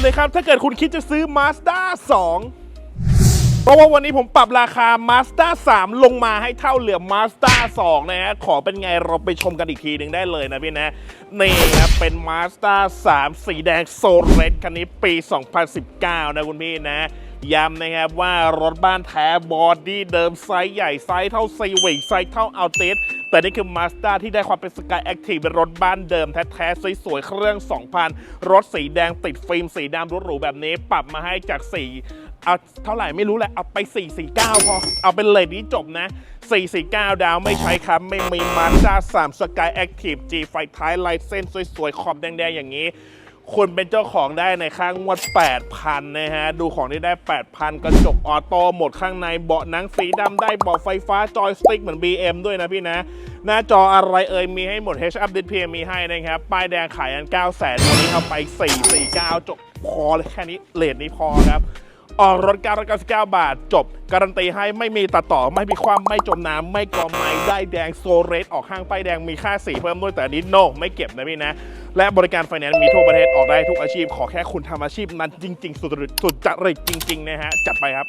เลยครับ ถ้าเกิดคุณคิดจะซื้อ Mazda 2 เพราะว่าวันนี้ผมปรับราคา Mazda 3 ลงมาให้เท่าเหลือ Mazda 2 นะฮะ ขอเป็นไงเราไปชมกันอีกทีหนึ่งได้เลยนะพี่นะ นี่ครับเป็น Mazda 3 สีแดงโซเรสคันนี้ปี 2019 นะคุณพี่นะ ย้ำนะครับว่ารถบ้านแท้บอดี้เดิมไซส์ใหญ่ไซส์เท่าซีวิกไซส์เท่าอัลติสแต่นี่คือ Mazda ที่ได้ความเป็นสกายแอคทีฟเป็นรถบ้านเดิมแท้ๆสวยๆเครื่อง 2,000 รถสีแดงติดฟิล์มสีดำหรูๆแบบนี้ ปรับมาให้จาก4เอาเท่าไหร่ไม่รู้แหละเอาไป 449 พอ เอาเป็นเลทนี้จบนะ 449 ดาวไม่ใช้ครับ ไม่มี Mazda 3 Sky Active G ไฟท้ายลายเส้นสวยๆ ขอบแดงๆ อย่างนี้ คุณเป็นเจ้าของได้ในค่างวด 8,000 นะฮะ ดูของที่ได้ 8,000 กระจกออโต้หมดข้างในเบาะหนังสีดำได้เบาะไฟฟ้าจอยสติ๊กเหมือน BM ด้วยนะพี่นะ หน้าจออะไรเอ่ยมีให้หมด H Up Display มีให้นะครับ ป้ายแดงขายกัน 9 0 0 0 0วันนี้เอาไป 449 จบพอเลยแค่นี้เลทนี้พอครับ ออกรถ999 บาท จบ การันตีให้ไม่มีตัดต่อไม่มีความไม่จมน้ำไม่กอไม้ได้แดงโซเรสออกห้างป้ายแดงมีค่าสีเพิ่มด้วยแต่อันนี้โนไม่เก็บนะพี่นะ และบริการไฟแนนซ์มีทั่วประเทศออกได้ทุกอาชีพ ขอแค่คุณทำอาชีพนั้นจริง ๆ สุดสุดจริตจริง ๆ นะฮะจัดไปครับ